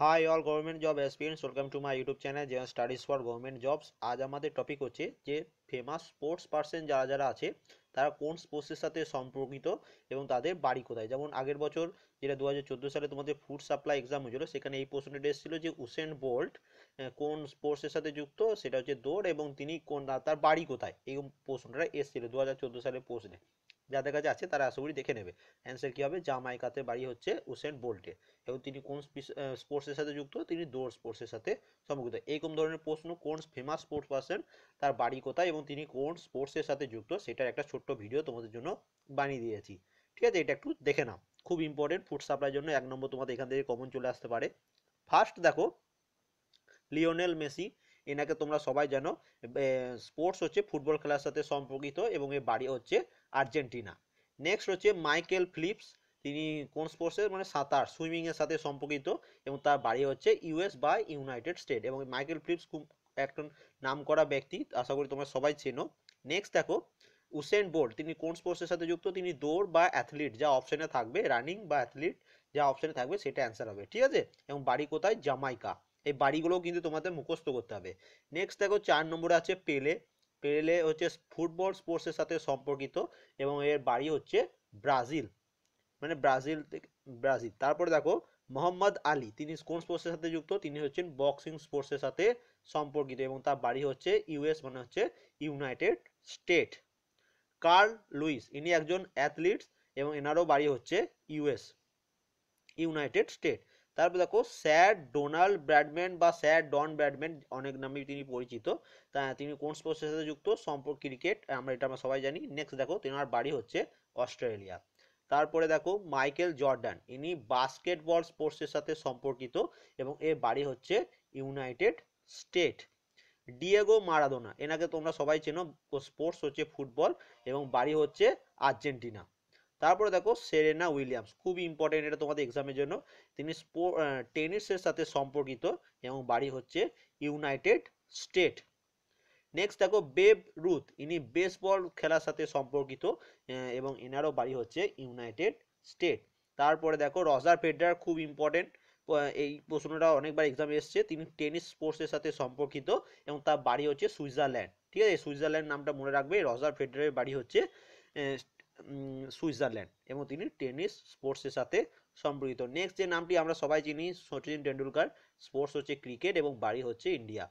Hi all government job experience welcome to my YouTube channel যে studies for government jobs আজ আমাদের topic হচ্ছে যে ফেমাস স্পোর্টস পার্সন যারা যারা আছে, তারা কোন স্পোর্টসের সাথে সম্পর্কিত এবং তাদের বাড়ি কোথায়? যেমন আগের বছর যেটা দু হাজার চোদ্দ সালে তোমাদের ফুড সাপ্লাই এক্সাম হয়েছিল, সেখানে এই প্রশ্নটা এসেছিল যে উসেন বোল্ট কোন স্পোর্টসের সাথে যুক্ত? সেটা হচ্ছে দৌড় এবং তিনি কোন, তার বাড়ি কোথায়? এই প্রশ্নটা এসেছিল দু হাজার সালের প্রশ্নে যাদের কাছে আছে তারা আশা করি দেখে নেবে। অ্যান্সার কী হবে? জামাইকাতে বাড়ি হচ্ছে উসেন বোল্টে এবং তিনি কোন স্পোর্টসের সাথে যুক্ত? তিনি দৌড় স্পোর্টসের সাথে সম্পর্কিত এইরকম ধরনের প্রশ্ন, কোন ফেমাস স্পোর্টস পার্সন তার বাড়ি কোথায় এবং তিনি কোন স্পোর্টসের সাথে যুক্ত? সেটার একটা ছোট্ট ভিডিও তোমাদের জন্য বানিয়ে দিয়েছি। ঠিক আছে? এটা একটু দেখে নাও। খুব ইম্পর্টেন্ট ফুড সাপ্লাইয়ের জন্য এক নম্বর তোমাদের এখান থেকে কমন চলে আসতে পারে। ফার্স্ট দেখো লিওনেল মেসি এনাকে তোমরা সবাই জানো স্পোর্টস হচ্ছে ফুটবল খেলার সাথে সম্পর্কিত এবং এর বাড়ি হচ্ছে আর্জেন্টিনা। নেক্সট হচ্ছে মাইকেল ফিলিপস তিনি কোন স্পোর্টসের মানে সাঁতার সুইমিংয়ের সাথে সম্পর্কিত এবং তার বাড়ি হচ্ছে ইউএস বা ইউনাইটেড স্টেট এবং মাইকেল ফিলিপস খুব একজন নাম করা ব্যক্তি, আশা করি তোমরা সবাই চেনো। নেক্সট দেখো উসেন বোল্ট তিনি কোন স্পোর্টসের সাথে যুক্ত? তিনি দৌড় বা অ্যাথলিট যা অপশনে থাকবে রানিং বা অ্যাথলিট যা অপশনে থাকবে, সেটা অ্যান্সার হবে, ঠিক আছে? এবং বাড়ি কোথায়? জামাইকা এই বাড়িগুলোও কিন্তু তোমাদের মুখস্থ করতে হবে। নেক্সট দেখো চার নম্বরে আছে পেলে পেলে হচ্ছে ফুটবল স্পোর্টসের সাথে সম্পর্কিত এবং এর বাড়ি হচ্ছে ব্রাজিল। মানে ব্রাজিল ব্রাজিল। তারপরে দেখো মোহাম্মদ আলী, তিনি কোন স্পোর্টসের সাথে যুক্ত? তিনি হচ্ছেন বক্সিং স্পোর্টসের সাথে সম্পর্কিত এবং তার বাড়ি হচ্ছে ইউএস মানে হচ্ছে ইউনাইটেড স্টেট কার্ল লুইস ইনি একজন অ্যাথলিটস এবং এনারও বাড়ি হচ্ছে ইউএস ইউনাইটেড স্টেট তারপর দেখো স্যার ডোনাল্ড ব্র্যাডম্যান বা স্যার ডন ব্র্যাডম্যান অনেক নামে তিনি পরিচিত। তা তিনি কোন স্পোর্টসের সাথে যুক্ত? সম্পর্ক ক্রিকেট। আমরা এটা আমরা সবাই জানি। নেক্সট দেখো, তেনার বাড়ি হচ্ছে অস্ট্রেলিয়া। তারপরে দেখো মাইকেল জর্ডান। ইনি বাস্কেটবল স্পোর্টসের সাথে সম্পর্কিত এবং এর বাড়ি হচ্ছে ইউনাইটেড স্টেট। Diego Maradona. এনাকে তোমরা সবাই চেনো। স্পোর্টস হচ্ছে ফুটবল এবং বাড়ি হচ্ছে আর্জেন্টিনা। তারপরে দেখো সেরেনা উইলিয়ামস খুবই ইম্পর্টেন্ট এটা তোমাদের এক্সামের জন্য। তিনি টেনিসের সাথে সম্পর্কিত এবং বাড়ি হচ্ছে ইউনাইটেড স্টেট নেক্সট দেখো বেব রুথ ইনি বেসবল খেলার সাথে সম্পর্কিত এবং এনারও বাড়ি হচ্ছে ইউনাইটেড স্টেট তারপরে দেখো রজার ফেডার খুব ইম্পর্টেন্ট এই প্রশ্নটা অনেকবার এক্সামে এসছে। তিনি টেনিস স্পোর্টসের সাথে সম্পর্কিত এবং তার বাড়ি হচ্ছে সুইজারল্যান্ড ঠিক আছে? সুইজারল্যান্ড নামটা মনে রাখবে। রজার ফেডারের বাড়ি হচ্ছে সুইজারল্যান্ড এবং তিনি টেনিস স্পোর্টসের সাথে সম্পর্কিত নেক্সট যে নামটি আমরা সবাই চিনি, সচিন টেন্ডুলকার স্পোর্টস হচ্ছে ক্রিকেট এবং বাড়ি হচ্ছে ইন্ডিয়া।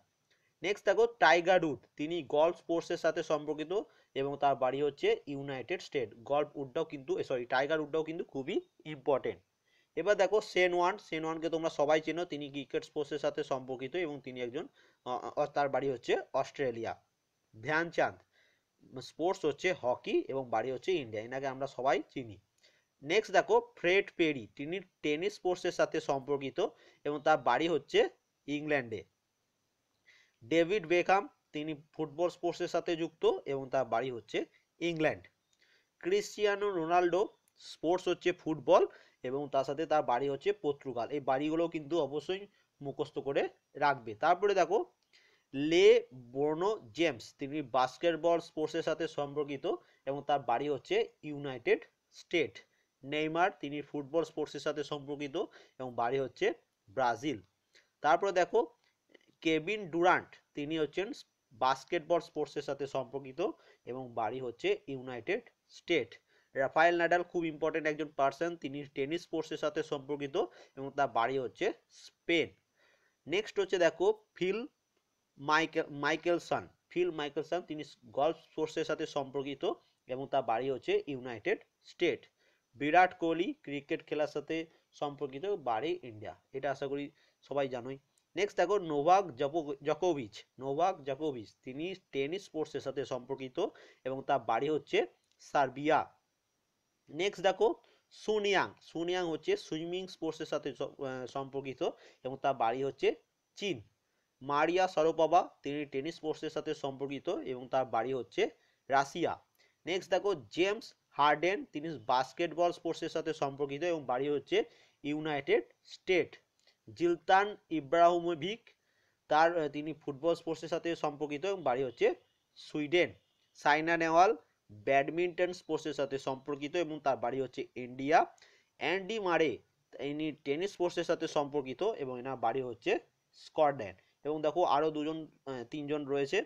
নেক্সট দেখো, টাইগার উড, তিনি গল্ফ স্পোর্টসের সাথে সম্পর্কিত এবং তার বাড়ি হচ্ছে ইউনাইটেড স্টেট গল্ফ উডটাও কিন্তু সরি টাইগার উডটাও কিন্তু খুবই ইম্পর্টেন্ট এবার দেখো সেন ওয়ান সেন ওয়ানকে তোমরা সবাই চেনো, তিনি ক্রিকেট স্পোর্টসের সাথে সম্পর্কিত এবং তিনি একজন তার বাড়ি হচ্ছে অস্ট্রেলিয়া। ধ্যানচাঁদ স্পোর্টস হচ্ছে হকি এবং বাড়ি হচ্ছে ইন্ডিয়া এনাকে আমরা সবাই চিনি। নেক্সট দেখো ফ্রেড পেরি তিনি টেনিস স্পোর্টসের সাথে সম্পর্কিত এবং তার বাড়ি হচ্ছে ইংল্যান্ডে ডেভিড বেকাম তিনি ফুটবল স্পোর্টসের সাথে যুক্ত এবং তার বাড়ি হচ্ছে ইংল্যান্ড ক্রিশ্চিয়ানো রোনাল্ডো স্পোর্টস হচ্ছে ফুটবল এবং তার সাথে তার বাড়ি হচ্ছে পর্তুগাল এই বাড়িগুলো কিন্তু অবশ্যই মুখস্থ করে রাখবে। তারপরে দেখো লে বর্নো জেমস, তিনি বাস্কেটবল স্পোর্টসের সাথে সম্পর্কিত এবং তার বাড়ি হচ্ছে ইউনাইটেড স্টেট নেইমার, তিনি ফুটবল স্পোর্টসের সাথে সম্পর্কিত এবং বাড়ি হচ্ছে ব্রাজিল। তারপরে দেখো, কেভিন ডুরান্ট, তিনি হচ্ছেন বাস্কেটবল স্পোর্টসের সাথে সম্পর্কিত এবং বাড়ি হচ্ছে ইউনাইটেড স্টেট রাফায়েল নাডাল খুব ইম্পর্টেন্ট একজন পার্সন তিনি টেনিস স্পোর্টসের সাথে সম্পর্কিত এবং তার বাড়ি হচ্ছে স্পেন। নেক্সট হচ্ছে দেখো, Phil Michael Mickelson Phil Mickelson তিনি গল্ফ স্পোর্টসের সাথে সম্পর্কিত এবং তার বাড়ি হচ্ছে United State. Virat Kohli cricket খেলার সাথে সম্পর্কিত বাড়ি ইন্ডিয়া। এটা আশা করি সবাই জানোই। নেক্সট দেখো, নোভাক জকোভিচ নোভাক জকোভিচ। তিনি টেনিস স্পোর্টসের সাথে সম্পর্কিত এবং তার বাড়ি হচ্ছে সার্বিয়া। নেক্সট দেখো, সুনিয়াং। সুনিয়াং হচ্ছে সুইমিং স্পোর্টসের সাথে সম্পর্কিত এবং তার বাড়ি হচ্ছে চীন। মারিয়া সরোপাবা, তিনি টেনিস স্পোর্টসের সাথে সম্পর্কিত এবং তার বাড়ি হচ্ছে রাশিয়া। নেক্সট দেখো জেমস হার্ডেন তিনি বাস্কেটবল স্পোর্টসের সাথে সম্পর্কিত এবং বাড়ি হচ্ছে ইউনাইটেড স্টেট জিলতান ইব্রাহিমোভিক, তার তিনি ফুটবল স্পোর্টসের সাথে সম্পর্কিত এবং বাড়ি হচ্ছে সুইডেন। সাইনা নেওয়াল ব্যাডমিন্টন স্পোর্টসের সাথে সম্পর্কিত এবং তার বাড়ি হচ্ছে ইন্ডিয়া। অ্যান্ডি মারে ইনি টেনিস স্পোর্টসের সাথে সম্পর্কিত এবং এনার বাড়ি হচ্ছে স্কটল্যান্ড। এবং দেখো আরও দুজন তিনজন রয়েছে।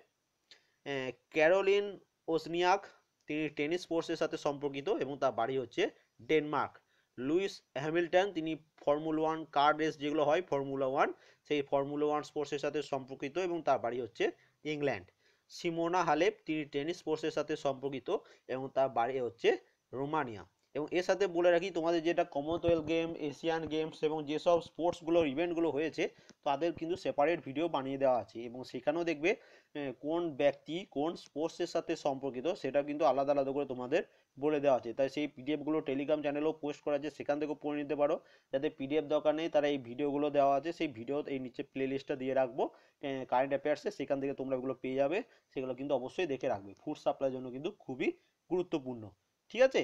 ক্যারোলিন ওসনিয়াক, তিনি টেনিস স্পোর্টসের সাথে সম্পর্কিত এবং তার বাড়ি হচ্ছে ডেনমার্ক। লুইস হ্যামিল্টন, তিনি ফর্মুলা ওয়ান কার রেস যেগুলো হয়, ফর্মুলা ওয়ান, সেই ফর্মুলা ওয়ান স্পোর্টসের সাথে সম্পর্কিত এবং তার বাড়ি হচ্ছে ইংল্যান্ড। সিমোনা হালেপ, তিনি টেনিস স্পোর্টসের সাথে সম্পর্কিত এবং তার বাড়ি হচ্ছে রোমানিয়া। এবং এর সাথে বলে রাখি, তোমাদের যেটা কমনওয়েলথ গেম এশিয়ান গেমস এবং যেসব স্পোর্টসগুলো ইভেন্টগুলো হয়েছে, তাদের কিন্তু সেপারেট ভিডিও বানিয়ে দেওয়া আছে। এবং সেখানেও দেখবে কোন ব্যক্তি কোন স্পোর্টসের সাথে সম্পর্কিত, সেটা কিন্তু আলাদা আলাদা করে তোমাদের বলে দেওয়া আছে। তাই সেই পিডিএফগুলো টেলিগ্রাম চ্যানেলেও পোস্ট করা আছে, সেখান থেকেও পড়ে নিতে পারো। যাদের পিডিএফ দরকার নেই, তারা এই ভিডিওগুলো দেওয়া আছে, সেই ভিডিও এই নিচে প্লে লিস্টটা দিয়ে রাখব। কারেন্ট অ্যাফেয়ার্সে সেখান থেকে তোমরা এগুলো পেয়ে যাবে। সেগুলো কিন্তু অবশ্যই দেখে রাখবে। ফুড সাপ্লাইয়ের জন্য কিন্তু খুবই গুরুত্বপূর্ণ। ঠিক আছে?